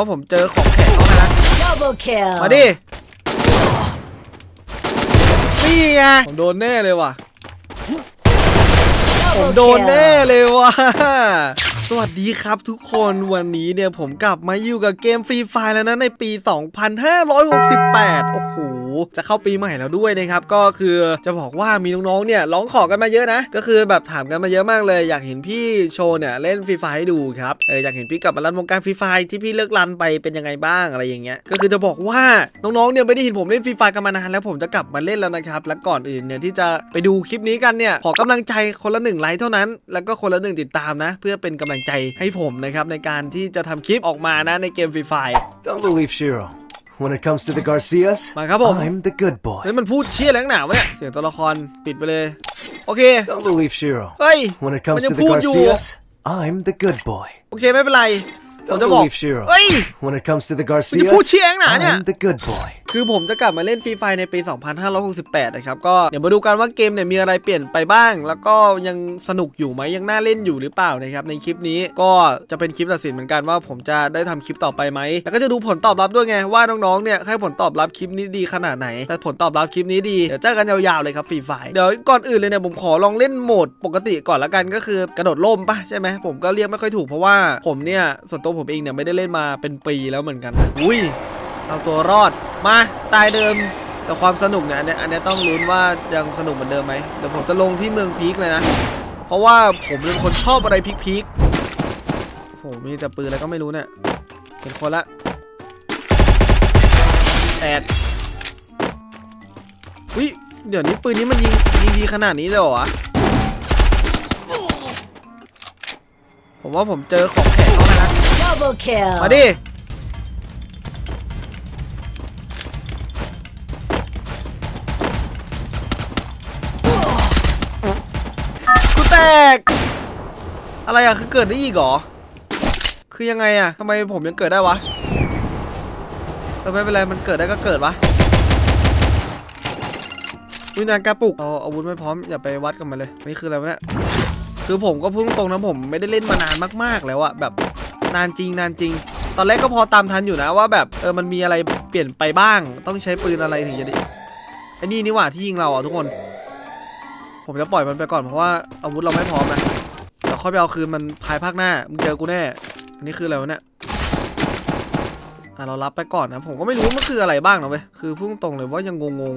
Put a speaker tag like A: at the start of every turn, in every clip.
A: ราะผมเจอของแข็งเข้ามาแล้ว
B: Double kill.
A: มาดินี่ไงผมโดนแน่เลยว่ะ ผม
B: Double
A: โดนแน่
B: kill.
A: เลยว่ะ สวัสดีครับทุกคนวันนี้เนี่ยผมกลับมาอยู่กับเกมฟรีไฟแล้วนะในปี 2568 โอ้โห จะเข้าปีใหม่แล้วด้วยนะครับก็คือจะบอกว่ามีน้องๆเนี่ยร้องขอกันมาเยอะนะ ก็คือแบบถามกันมาเยอะมากเลย อยากเห็นพี่โชว์เนี่ยเล่นฟรีไฟให้ดูครับเอออยากเห็นพี่กลับมารันวงการฟรีไฟที่พี่เลิกรันไปเป็นยังไงบ้างอะไรอย่างเงี้ยก็คือจะบอกว่าน้องๆเนี่ยไม่ได้เห็นผมเล่นฟรีไฟกันมานานแล้วผมจะกลับมาเล่นแล้วนะครับและก่อนอื่นเนี่ยที่จะไปดูคลิปนี้กันเนี่ยขอกำลังใจคนละหนึ่งไลค์เท่านั้น แล้วก็คนละหนึ่งติดตามนะ เพื่อเป็นกำลังใจให้ผมนะครับในการที่จะทำคลิปออกมานะในเกมฟรีไฟ
C: Don't believe Shiro. When it comes to the Garcias,
A: มาครับผม
C: I'm the good boy.
A: เฮ้ยมันพูดเชี่ยแรงหนาวะเนี่ยเสียงตัวละครปิดไปเลย โอเค
C: Don't believe Shiro.
A: เฮ้ย
C: When it
A: มั
C: comes
A: ยั
C: to
A: ง
C: the
A: พูดอยู่
C: Garcias, I'm the good boy.
A: โอเคไม่เป็นไรผม
C: Don't
A: จะบอก
C: believe Shiro.
A: เฮ้ย
C: When it comes to the
A: มันจะพูด
C: Garcias,
A: เชี่ยแรงหนาเนี่ย
C: I'm the good boy.
A: คือผมจะกลับมาเล่นฟรีไฟในปี 2568 นะครับ ก็เดี๋ยวมาดูกันว่าเกมเนี่ยมีอะไรเปลี่ยนไปบ้าง แล้วก็ยังสนุกอยู่ไหมยังน่าเล่นอยู่หรือเปล่านะครับในคลิปนี้ก็จะเป็นคลิปตัดสินเหมือนกันว่าผมจะได้ทำคลิปต่อไปไหมแล้วก็จะดูผลตอบรับด้วยไงว่าน้องๆเนี่ยให้ผลตอบรับคลิปนี้ดีขนาดไหน แต่ผลตอบรับคลิปนี้ดีเดี๋ยวเจอกันยาวๆเลยครับฟรีไฟเดี๋ยวก่อนอื่นเลยเนี่ยผมขอลองเล่นโหมดปกติก่อนละกันก็คือกระโดดร่มปะใช่ไหมผมก็เรียกไม่ค่อยถูกเพราะว่าผมเนี่ยส่วนตัวผมเองเนี่ยไม่ได้เล่นมาเป็นปีแล้วเหมือนกันอุ้ย เอาตัวรอดมาตายเดิมแต่ความสนุกเนี่ยอันเนี้ยอันเนี้ยต้องลุ้นว่ายังสนุกเหมือนเดิมไหมเดี๋ยวผมจะลงที่เมืองพีคเลยนะ เพราะว่าผมเป็นคนชอบอะไรพีคพีคๆโอ้โหมีแต่ปืนอะไรก็ไม่รู้เนี่ยเห็นคนละแอดวิเดี๋ยวนี้ปืนนี้มันยิงยิงดีขนาดนี้เลยเหรอวะผมว่าผมเจอของแข็งเข้ามาแล้ว
B: Double kill.
A: มาดิ กูแตกอะไรอะคือเกิดได้อีกเหรอ คือยังไงอะทำไมผมยังเกิดได้วะ เออไม่เป็นไร มันเกิดได้ก็เกิดวะวินานกระปุกเอาอาวุธไม่พร้อม อย่าไปวัดกันมาเลย นี่คืออะไรวะเนี่ย คือผมก็พุ่งตรงนะผมไม่ได้เล่นมานานมากๆแล้วอะแบบนานจริงนานจริง ตอนแรกก็พอตามทันอยู่นะว่าแบบเออมันมีอะไรเปลี่ยนไปบ้าง ต้องใช้ปืนอะไรถึงจะได้ไอ้นี่นี่หว่าที่ยิงเราอะทุกคน ผมจะปล่อยมันไปก่อนเพราะว่าอาวุธเราไม่พร้อมนะเดี๋ยวค่อยไปเอาคืนมันภายภาคหน้ามึงเจอกูแน่ อันนี้คืออะไรวะเนี่ยอะเรารับไปก่อนนะ ผมก็ไม่รู้มันคืออะไรบ้างนะเว้ย คือพุ่งตรงเลยว่ายังงง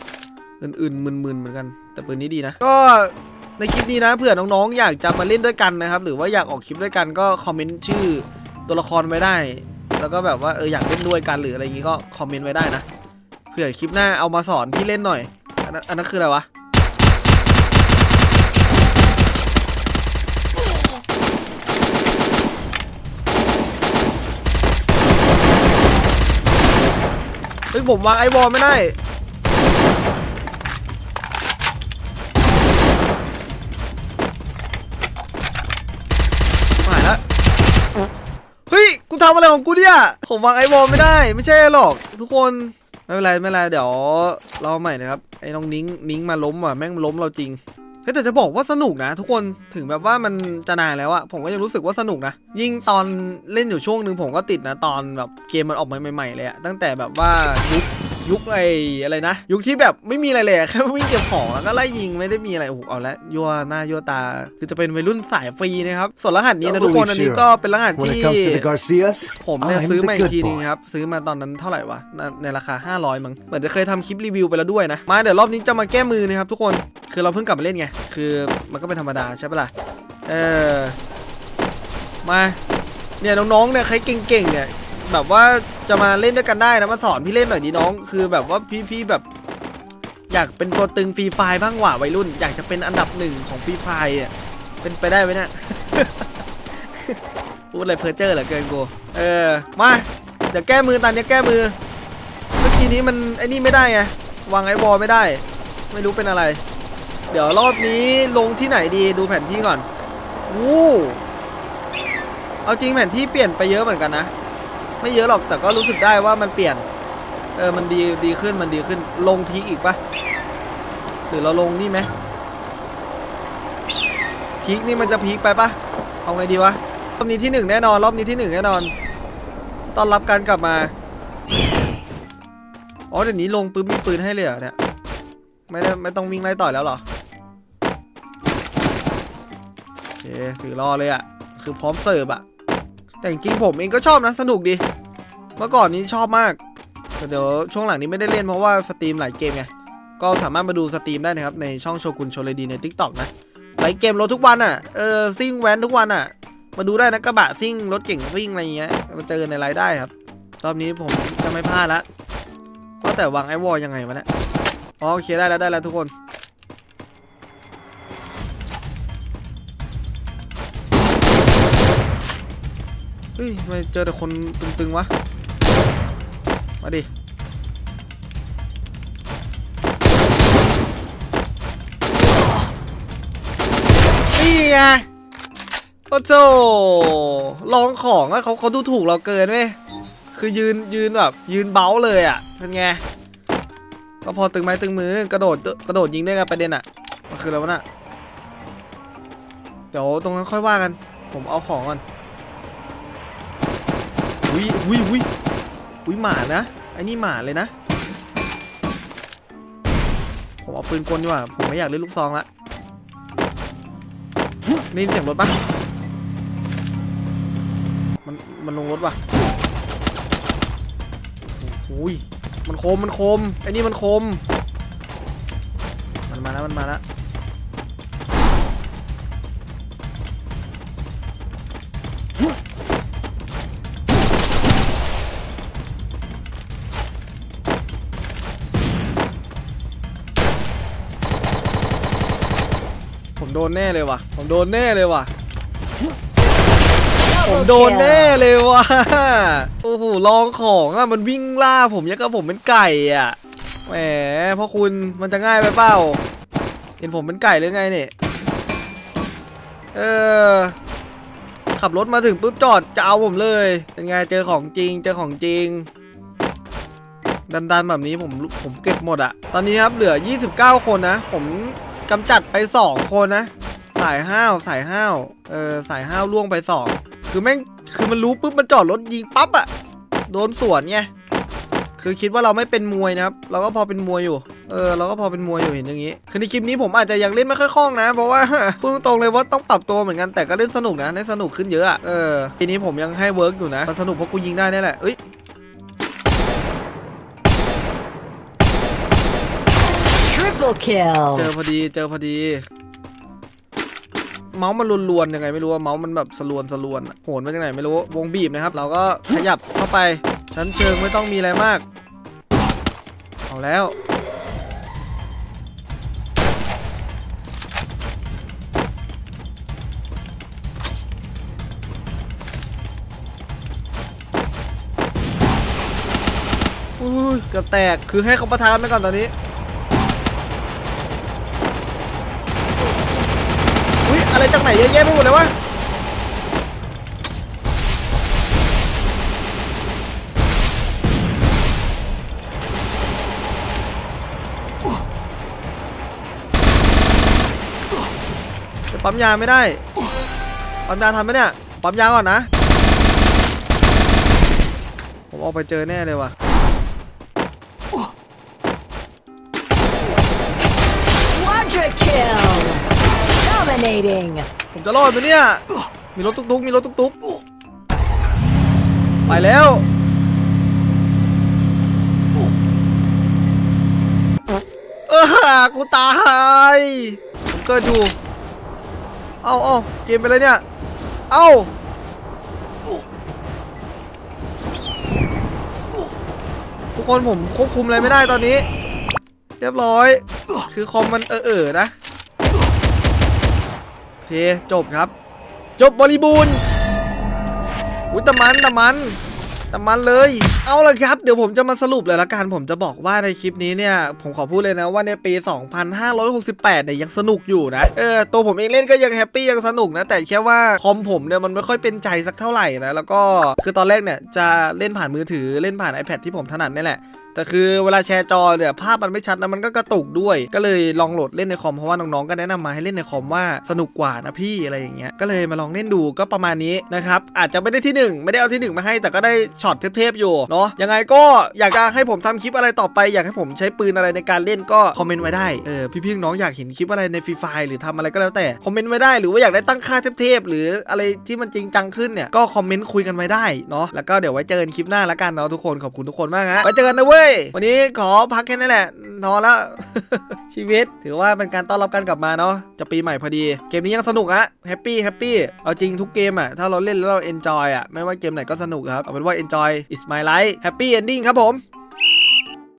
A: ๆอื่นๆมึนๆเหมือนกัน แต่ปืนนี้ดีนะ ก็ในคลิปนี้นะเผื่อน้องๆอยากจะมาเล่นด้วยกันนะครับ หรือว่าอยากออกคลิปด้วยกันก็คอมเมนต์ชื่อตัวละครไว้ได้ แล้วก็แบบว่าเอออยากเล่นด้วยกันหรืออะไรอย่างงี้ก็คอมเมนต์ไว้ได้นะ เผื่อคลิปหน้าเอามาสอนพี่เล่นหน่อย อันนั้นอันนั้นคืออะไรวะ เฮ้ยผมวางไอบอลไม่ได้ หายแล้ว เฮ้ย กูทำอะไรของกูเนี่ย ผมวางไอวอลไม่ได้ ไม่ใช่หรอกทุกคน ไม่เป็นไร ไม่เป็นไร เดี๋ยวเราใหม่นะครับ ไอ้น้องนิ้งนิ้งมาล้มอะ แม่งล้มเราจริง เฮ้ยแต่จะบอกว่าสนุกนะ ทุกคนถึงแบบว่ามันจะนานแล้วอะผมก็ยังรู้สึกว่าสนุกนะ ยิ่งตอนเล่นอยู่ช่วงหนึ่งผมก็ติดนะ ตอนแบบเกมมันออกมาใหม่ๆเลยอะตั้งแต่แบบว่ายุค ยุคไอ้อะไรนะ ยุคที่แบบไม่มีอะไรเลยอะแค่วิ่งเก็บของแล้วก็ไล่ยิงไม่ได้มีอะไรโอ้โหเอาละยั่วหน้ายั่วตา คือจะเป็นวัยรุ่นสายฟรีนะครับส่วนรหัสนี้นะทุกคนอันนี้ก็เป็นรหัส
C: When
A: ที่
C: it comes to the Garcias,
A: ผมเนี่ย
C: I'm
A: ซื้อ
C: the
A: มาอีก
C: good
A: ทีนึง
C: boy.
A: ครับซื้อมาตอนนั้นเท่าไหร่วะในในราคา 500มั้งเหมือนจะเคยทำคลิปรีวิวไปแล้วด้วยนะมาเดี๋ยวรอบนี้จะมาแก้มือนะครับทุกคนคือเราเพิ่งกลับมาเล่นไงคือมันก็เป็นธรรมดาใช่ปะล่ะเออมาเนี่ยน้องๆเนี่ยใครเก่งๆเนี่ย แบบว่าจะมาเล่นด้วยกันได้นะมาสอนพี่เล่นหน่อยดิน้อง คือแบบว่าพี่พี่แบบ อยากเป็นตัวตึงฟรีไฟบ้างว่ะวัยรุ่น อยากจะเป็นอันดับหนึ่งของฟรีไฟอะเป็นไปได้ไหมเนี่ยพูดอะไรเพอเจอร์เหลือเกินกูเออมาเดี๋ยวแก้มือตอนนี้แก้มือเมื่อกี้นี้มันไอ้นี่ไม่ได้ไงวางไอ้บอลไม่ได้ ไม่รู้เป็นอะไร เดี๋ยวรอบนี้ลงที่ไหนดีดูแผนที่ก่อนวู้เอาจริงแผนที่เปลี่ยนไปเยอะเหมือนกันนะ ไม่เยอะหรอกแต่ก็รู้สึกได้ว่ามันเปลี่ยน เออมันดีดีขึ้นมันดีขึ้นลงพีอีกปะหรือเราลงนี่ไหมพีคนี่มันจะพีคไปปะเอาไงดีวะรอบนี้ที่หนึ่งแน่นอนรอบนี้ที่หนึ่งแน่นอนต้อนรับการกลับมาอ๋อเดี๋ยวนี้ลงปุ๊บมีปืนให้เลยเหรอเนี่ยไม่ได้ไม่ต้องวิ่งไล่ต่อยแล้วหรอโอเคถือรอเลยอะคือพร้อมเสิร์ฟอะ แต่จริงๆผมเองก็ชอบนะสนุกดี เมื่อก่อนนี้ชอบมาก แต่เดี๋ยวช่วงหลังนี้ไม่ได้เล่นเพราะว่าสตรีมหลายเกมไง ก็สามารถมาดูสตรีมได้นะครับในช่องโชกุนโชเลดีใน t ิ k t o k นะ หลายเกมรถทุกวันอะ เออซิ่งแว้นทุกวันอะ มาดูได้นะกระบะซิ่งรถเก่งซิ่งอะไรอย่างเงี้ย มาเจอในไลฟ์ได้ครับ รอบนี้ผมจะไม่พลาดละว่าแต่วางไอวอลยังไงวะเนี่ย โอเคได้แล้วได้แล้วทุกคน ฮ้ยทำไมเจอแต่คนตึงๆวะ มาดิ นี่ไงโอ้โจลองของอะเขาเขาดูถูกเราเกินเว้ยคือยืนยืนแบบยืนเบ้าเลยอะเป็นไง ก็พอตึงไม้ตึงมือกระโดดกระโดดยิงได้ไงประเด็นอะมันคืออะไรวะน่ะ เดี๋ยวตรงนั้นค่อยว่ากัน ผมเอาของก่อน วิวิวิวิหมานะไอ้นี่หมาเลยนะ ผมเอาปืนกลดีกว่า ผมไม่อยากเล่นลูกซองละนี่เสียงรถปะมันมันลงรถว่ะโอ้ยมันคมมันคมไอ้นี่มันคม มันมาแล้วมันมาแล้ว นแน่เลยว่ะ ผมโดนแน่เลยว่ะ ผมโดนแน่เลยว่ะ โอ้โหลองของอะมันวิ่งล่าผมยังกับผมเป็นไก่อะ แหมพ่อคุณมันจะง่ายไปเปล่า เห็นผมเป็นไก่หรือไงเนี่ย เออ ขับรถมาถึงปุ๊บจอดจะเอาผมเลย เป็นไงเจอของจริงเจอของจริงดันๆแบบนี้ผมผมเก็บหมดอะตอนนี้ครับเหลือ 29 คนนะ ผม กำจัดไป2คนนะ สายห้าวสายห้าวเออสายห้าวล่วงไป2คือแม่งคือมันรู้ปุ๊บมันจอดรถยิงปั๊บอะโดนสวนไงคือคิดว่าเราไม่เป็นมวยนะครับ เราก็พอเป็นมวยอยู่ เออ เราก็พอเป็นมวยอยู่เห็นอย่างนี้ คือในคลิปนี้ผมอาจจะยังเล่นไม่ค่อยคล่องนะ เพราะว่าพูดตรงเลยว่าต้องปรับตัวเหมือนกัน แต่ก็เล่นสนุกนะเล่นสนุกขึ้นเยอะอะ เออ ทีนี้ผมยังให้เวิร์กอยู่นะ มันสนุกเพราะกูยิงได้นี่แหละ เอ้ย
B: Triple kill.
A: เจอพอดีเจอพอดี เมาส์มันลวนๆยังไงไม่รู้ว่าเมาส์มันแบบสลวนสลวนอะโหนมาจากไหนไม่รู้วงบีบนะครับ เราก็ขยับเข้าไปชั้นเชิงไม่ต้องมีอะไรมาก เอาแล้ว อุ้ยเกือบแตกคือให้เขาประทานไปก่อนตอนนี้ อุ้ยอะไรจากไหนเยอะแยะไปหมดเลยวะจะปั๊มยาไม่ได้ ปั๊มยาทำไหมเนี่ย ปั๊มยาก่อนนะ ผมออกไปเจอแน่เลยว่ะ
B: Dominating.
A: ผมจะรอดไหมเนี่ย มีรถตุ๊กๆ มีรถตุ๊กๆ ไปแล้ว เออกูตายผมเกิดอยู่ เอาเอาเกมไปเลยเนี่ย เอาทุกคนผมควบคุมอะไรไม่ได้ตอนนี้ เรียบร้อย คือคอมมันเออๆนะ เคจบครับ จบบริบูรณ์อุ้ยต่มันต่มันต่มันเลย เอาละครับ เดี๋ยวผมจะมาสรุปเลยละกันผมจะบอกว่าในคลิปนี้เนี่ย ผมขอพูดเลยนะว่าในปี 2568 เนี่ยยังสนุกอยู่นะ เออตัวผมเองเล่นก็ยังแฮปปี้ยังสนุกนะ แต่แค่ว่าคอมผมเนี่ยมันไม่ค่อยเป็นใจสักเท่าไหร่นะ แล้วก็คือตอนแรกเนี่ยจะเล่นผ่านมือถือเล่นผ่าน iPad ที่ผมถนัดนี่แหละ แต่คือเวลาแชร์จอเนี่ยภาพมันไม่ชัดนะมันก็กระตุกด้วย ก็เลยลองโหลดเล่นในคอมเพราะว่าน้องๆก็แนะนำมาให้เล่นในคอมว่าสนุกกว่านะพี่อะไรอย่างเงี้ยก็เลยมาลองเล่นดูก็ประมาณนี้นะครับอาจจะไม่ได้ที่หนึ่งไม่ได้เอาที่หนึ่งมาให้ แต่ก็ได้ช็อตเทพๆอยู่เนาะยังไงก็อยากจะให้ผมทำคลิปอะไรต่อไป อยากให้ผมใช้ปืนอะไรในการเล่นก็คอมเมนต์ไว้ได้เออพี่ๆน้องอยากเห็นคลิปอะไรในฟรีไฟหรือทำอะไรก็แล้วแต่คอมเมนต์ไว้ได้หรือว่าอยากได้ตั้งค่าเทพๆหรืออะไรที่มันจริงจังขึ้นเนี่ยก็คอมเมนต์คุยกันไว้ได้เนาะแล้วก็เดี๋ยวไว้เจอกันคลิปหน้าละกันเนาะทุกคนขอบคุณทุกคนมากฮะไว้เจอกันนะเว้ยวันนี้ขอพักแค่นั้นแหละนอนแล้ว ชีวิตถือว่าเป็นการต้อนรับกันกลับมาเนาะจะปีใหม่พอดี เกมนี้ยังสนุกอะแฮปปี้แฮปปี้เอาจริงทุกเกมอะถ้าเราเล่นแล้วเราเอนจอยอะไม่ว่าเกมไหนก็สนุกครับเอาเป็นว่า enjoy is my life happy ending ครับผม